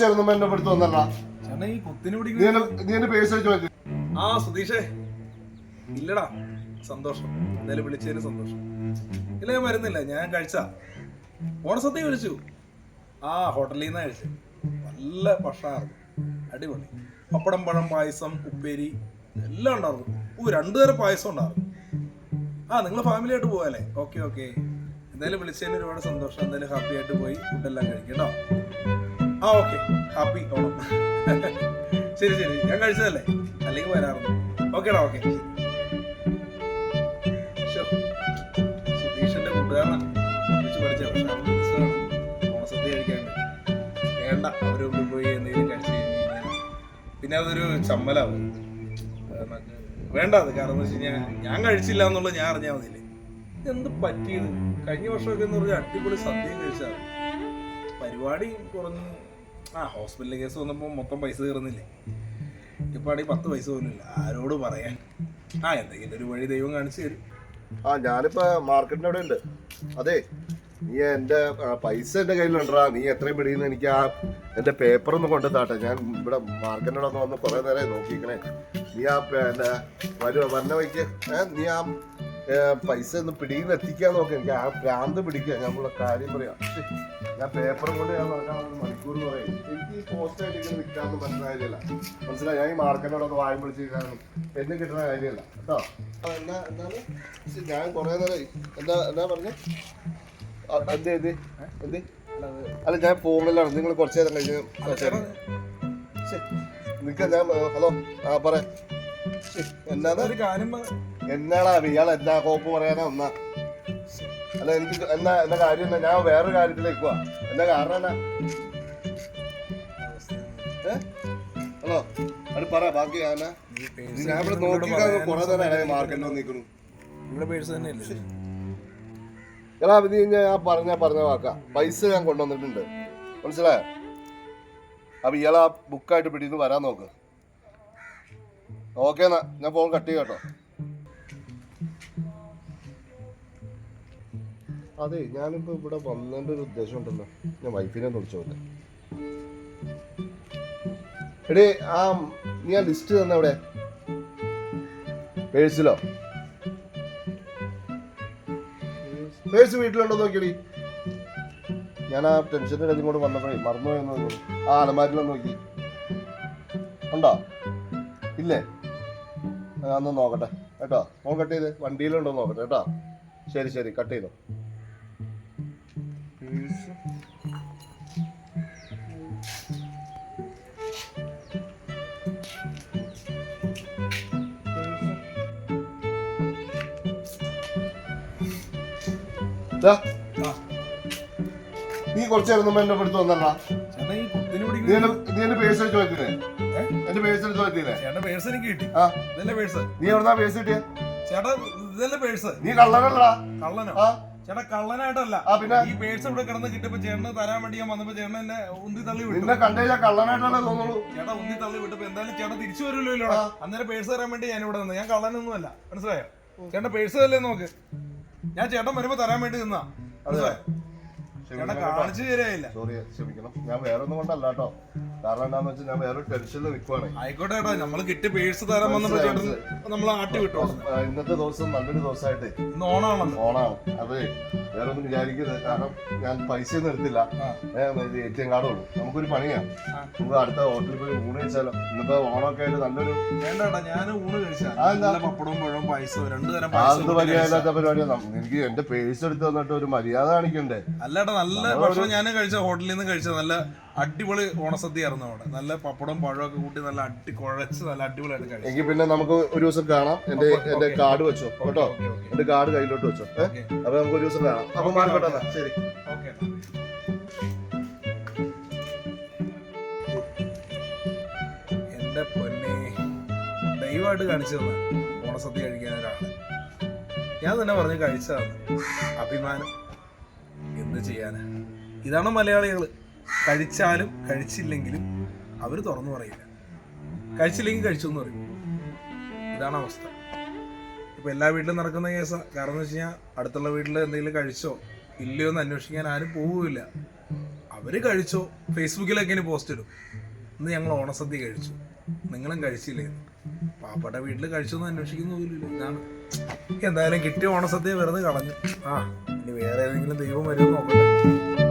ചേർന്നുമ്പോ എന്നെ ചേട്ടാ ഈ കുത്തിന് നീ പിടിക്കുന്ന എന്നെ നീ എന്നെ പേഴ്സ് വെച്ച് മാറ്റി. ആ സുധീഷേ. ഇല്ലടാ സന്തോഷം. എന്തായാലും വിളിച്ചതിന് സന്തോഷം. ഇല്ല ഞാൻ വരുന്നില്ല. ഞാൻ കഴിച്ചാ. ഓണസദ്യ കഴിച്ചു. ആ ഹോട്ടലിൽ നിന്നാ കഴിച്ചു. നല്ല ഭക്ഷണമായിരുന്നു അടിപൊളി. പപ്പടം പഴം പായസം ഉപ്പേരി എല്ലാം ഉണ്ടായിരുന്നു. ഓ രണ്ടു തരം പായസം ഉണ്ടായിരുന്നു. ആ നിങ്ങൾ ഫാമിലി ആയിട്ട് പോകാല്ലേ ഓക്കെ ഓക്കെ എന്തായാലും വിളിച്ചതിന് ഒരുപാട് സന്തോഷം. എന്തായാലും ഹാപ്പി ആയിട്ട് പോയി. ഫുഡെല്ലാം കഴിക്കും കേട്ടോ. ആ ഓക്കെ. ഹാപ്പി. ഓണം ശരി ശരി. ഞാൻ കഴിച്ചതല്ലേ? അല്ലെങ്കിൽ വരാറുണ്ട്. ഓക്കേടാ ഓക്കെ. സുധീഷിന്റെ വേണ്ട. അവർ പോയി എന്തെങ്കിലും കഴിച്ചു കഴിഞ്ഞ് കഴിഞ്ഞാൽ പിന്നെ അതൊരു ചമ്മലാവും. വേണ്ട അത് കാരണം എന്ന് വെച്ച് കഴിഞ്ഞാൽ ഞാൻ കഴിച്ചില്ല എന്നുള്ളത് ഞാൻ അറിഞ്ഞാൽ മതിയില്ലേ? എന്ത് പറ്റിയത്? കഴിഞ്ഞ വർഷമൊക്കെ എന്ന് പറഞ്ഞാൽ അടിപൊളി സദ്യയും കഴിച്ചാൽ പരിപാടി കുറഞ്ഞ്. ആ ഹോസ്പിറ്റൽ കേസ് വന്നപ്പോൾ മൊത്തം പൈസ തീർന്നില്ലേ? ഇപ്പൊ ആണെങ്കിൽ പത്ത് പൈസ ഇല്ല ആരോട് പറയാൻ? ആ എന്തെങ്കിലും ഒരു വഴി ദൈവം കാണിച്ചു തരും. ആ ഞാനിപ്പോ മാർക്കറ്റിന്റെ അവിടെ ഉണ്ട് അതെ നീ എന്റെ പൈസ എന്റെ കയ്യിലുണ്ടാ നീ എത്രയും പിടിയുന്നു എനിക്ക് ആ എന്റെ പേപ്പർ ഒന്ന് കൊണ്ടു താട്ടെ ഞാൻ ഇവിടെ മാർക്കറ്റിന്റെ ഒന്ന് വന്ന് കുറെ നേരം നോക്കിക്കണേ നീ ആ എന്റെ വരുവ? വന്ന വഴിക്ക് ഏ, നീ ആ പൈസ ഒന്ന് പിടിയിൽ എത്തിക്കാൻ നോക്കാം. എനിക്ക് ആ ഭ്രാന്ത് പിടിക്കുക. ഞാൻ ഉള്ള കാര്യം പറയാം. ഞാൻ പേപ്പറും കൊണ്ട് ഞാൻ നടക്കാൻ ഒരു മണിക്കൂർ പറയും. എനിക്ക് ഈ പോസ്റ്റ് ആയിട്ട് ഇങ്ങനെ നിൽക്കാമെന്ന് മനസ്സിലായില്ല മനസ്സിലായി? ഞാൻ ഈ മാർക്കറ്റിനോട് വായം വിളിച്ചിരിക്കാനും എന്നെ കിട്ടുന്ന കാര്യമല്ല. കേട്ടോ? എന്നാ എന്താണ് ഞാൻ കുറേ നേരം എന്താ എന്താ പറഞ്ഞേ? എന്ത് എന്ത്? എന്ത്? അല്ല ഞാൻ ഫോണിലാണ് നിങ്ങൾ കുറച്ച് നേരം കഴിഞ്ഞ് നിൽക്കാം ഞാൻ ഹലോ ആ പറ. എന്നാ ഒരു കാര്യം എന്നാടാ ഇയാൾ എന്താ കോപ്പ് പറയാനാ ഒന്നാ അല്ല എനിക്ക് എന്നാ എന്നാ കാര്യം? എന്നാ ഞാൻ വേറൊരു കാര്യത്തിലേക്ക് പോവാ. എന്താ കാരണം എന്നാ? ഹലോ? അത് പറ ബാക്കി ഞാനാ ഞാൻ ഇവിടെ നിങ്ങളോട് നോക്കി കുറെ നേരം മാർക്കറ്റിൽ വന്നിരിക്കണു എടാ ഇത് ഞാൻ ആ പറഞ്ഞ പറഞ്ഞ വാക്കാ. പൈസ ഞാൻ കൊണ്ടുവന്നിട്ടുണ്ട്. മനസ്സിലായോ? അപ്പൊ ഇയാൾ ആ ബുക്കായിട്ട് നിന്ന് വരാൻ നോക്ക്. ഓക്കെ എന്നാ ഞാൻ ഫോൺ കട്ട് ചെയ്യാം കേട്ടോ. അതെ ഞാനിപ്പോ ഇവിടെ വന്നതിന്റെ ഒരു ഉദ്ദേശം ഉണ്ടല്ലോ ഞാൻ വൈഫിനെ വിളിച്ചോട്ടെ എടേ ആ നീ ആ ലിസ്റ്റ് തന്നെ അവിടെ. പേഴ്സിലോ? പേഴ്സ് വീട്ടിലുണ്ടോ നോക്കിയടി. ഞാൻ ആ ടെൻഷന്റെ ഇടയിൽ കൂടെ വന്നപ്പോഴേ മറന്നുപോയെന്ന് നോക്കി ആ അലമാരിലൊന്ന് നോക്കി. ഉണ്ടോ? ഇല്ലേ? അന്ന് നോക്കട്ടെ. കേട്ടോ? നോക്കട്ടെ കട്ട് ചെയ്ത് വണ്ടിയിലുണ്ടോ നോക്കട്ടെ കേട്ടോ? ശരി ശരി കട്ട് ചെയ്തോ. പേഴ്സ് നീ കുറച്ച് നേരം മുമ്പ് എന്നെ എടുത്ത് വന്നല്ല നീ എന്റെ പേഴ്സ് വെച്ച് പറ്റില്ലേ? എന്റെ പേഴ്സ് എടുത്ത് പറ്റില്ലേ പേഴ്സ് എനിക്ക് കിട്ടി. ആ. പേഴ്സ്? നീ എവിടുന്നാ പേഴ്സ് കിട്ടിയ? ചേട്ടാ ഇതല്ലേ പേഴ്സ്? നീ കള്ളനല്ലടാ. കള്ളനോ? ആ. ചേട്ടാ കള്ളനായിട്ടല്ല? ഈ പേഴ്സ് ഇവിടെ കിടന്ന് കിട്ടിയപ്പോ ചേട്ടന് തരാൻ വേണ്ടി ഞാൻ വന്നപ്പോ ചേട്ടൻ എന്നെ ഉന്തി തള്ളി വിട്ടു. നിന്നെ കണ്ടു കഴിഞ്ഞാൽ കള്ളനായിട്ടല്ലേ തോന്നുള്ളൂ. ചേട്ടാ ഉന്തി തള്ളി വിട്ടപ്പോ എന്തായാലും ചേട്ടാ തിരിച്ചു വരുമല്ലോ അന്നേരം പേഴ്സ് തരാൻ വേണ്ടി ഞാൻ ഇവിടെ നിന്ന്. ഞാൻ കള്ളനൊന്നുമല്ല. മനസ്സിലായോ? ചേട്ടൻ പേഴ്സ് തല്ലേ നോക്ക്. ഞാൻ ചേട്ടൻ വരുമ്പോ തരാൻ വേണ്ടി നിന്നാ. മനസ്സിലായോ? ചേട്ടാ കാണിച്ചു തരായില്ല സോറി ക്ഷമിക്കണം. ഞാൻ വേറെ ഒന്നും കൊണ്ടല്ല കേട്ടോ. കാരണം എന്താന്ന് വെച്ചാൽ ഞാൻ വേറെ ടെൻഷനിൽ നിൽക്കുവാണ് ആയിക്കോട്ടെ ചേട്ടാ നമ്മൾ കിട്ടിയ പേഴ്സ് തരാൻ വന്നപ്പോ ചേട്ടൻ നമ്മൾ ആട്ടി വിട്ടു. ഇന്നത്തെ ദിവസം നല്ലൊരു ദിവസമായിട്ട് ഇന്ന് ഓണാണല്ലോ. ഓണാണ് അതെ വേറെ ഒന്നും വിചാരിക്കരുത്. കാരണം ഞാൻ പൈസ ഒന്നും എടുത്തില്ല. എ ടി എം കാർഡ് ഉള്ളൂ. നമുക്കൊരു പണിയാ. നമുക്ക് അടുത്ത ഹോട്ടലിൽ പോയി ഊണ് കഴിച്ചാലോ? ഇന്നത്തെ ഓണമൊക്കെ ആയിട്ട് നല്ലൊരു വേണ്ട ഞാൻ ഊണ് കഴിച്ചാ. അതെന്താ? നല്ല പപ്പടവും പഴവും പായസവും രണ്ടു തരം പായസം മര്യാദ പരിപാടിയാണ് എനിക്ക് എന്റെ പേഴ്സ് എടുത്ത് തന്നിട്ട് ഒരു മര്യാദ കാണിക്കണ്ടേ? അല്ലേട്ടാ നല്ല ഭക്ഷണം ഞാൻ കഴിച്ച ഹോട്ടലിൽ നിന്ന് കഴിച്ച നല്ല അടിപൊളി ഓണസദ്യ ആയിരുന്നു അവിടെ. നല്ല പപ്പടം പഴമൊക്കെ ഒക്കെ കൂട്ടി നല്ല അടി കുഴച്ച് നല്ല അടിപൊളിയായിട്ട് കഴിച്ചു. എങ്കിൽ പിന്നെ നമുക്ക് ഒരു ദിവസം കാണാം. എന്റെ എന്റെ കാർഡ് വെച്ചോ? കേട്ടോ? എന്റെ കാർഡ് കയ്യിലോട്ട് വെച്ചോ? അപ്പൊ നമുക്ക് ഒരു ദിവസം കാണാം. അപ്പൊ മാറിക്കോട്ടെ ശരി. ഓക്കെ എന്റെ പൊന്നെ ദൈവമായിട്ട് കാണിച്ചു തന്നെ ഓണസദ്യ കഴിക്കാൻ ഒരാൾ. ഞാൻ തന്നെ പറഞ്ഞ് കഴിച്ചതാണ്. അഭിമാനം. എന്ത് ചെയ്യാനാ? ഇതാണ് മലയാളികൾ കഴിച്ചാലും കഴിച്ചില്ലെങ്കിലും അവർ തുറന്നു പറയില്ല. കഴിച്ചില്ലെങ്കിൽ കഴിച്ചു എന്ന് പറയും. ഇതാണ് അവസ്ഥ. ഇപ്പൊ എല്ലാ വീട്ടിലും നടക്കുന്ന കേസാ. കാരണം എന്ന് വെച്ച് കഴിഞ്ഞാൽ അടുത്തുള്ള വീട്ടിൽ എന്തെങ്കിലും കഴിച്ചോ ഇല്ലയോ എന്ന് അന്വേഷിക്കാൻ ആരും പോവില്ല അവർ കഴിച്ചോ ഫേസ്ബുക്കിലൊക്കെ ഇനി പോസ്റ്റ് ഇടും. ഇന്ന് ഞങ്ങൾ ഓണസദ്യ കഴിച്ചു. നിങ്ങളും കഴിച്ചില്ലേ? പാപ്പയുടെ വീട്ടിൽ കഴിച്ചൊന്നും അന്വേഷിക്കുന്ന ഇതാണ്. എന്തായാലും കിട്ടിയ ഓണസദ്യ വെറുതെ കളഞ്ഞു. ആ ഇനി വേറെ ഏതെങ്കിലും ദൈവം വരുമെന്ന് നോക്കട്ടെ.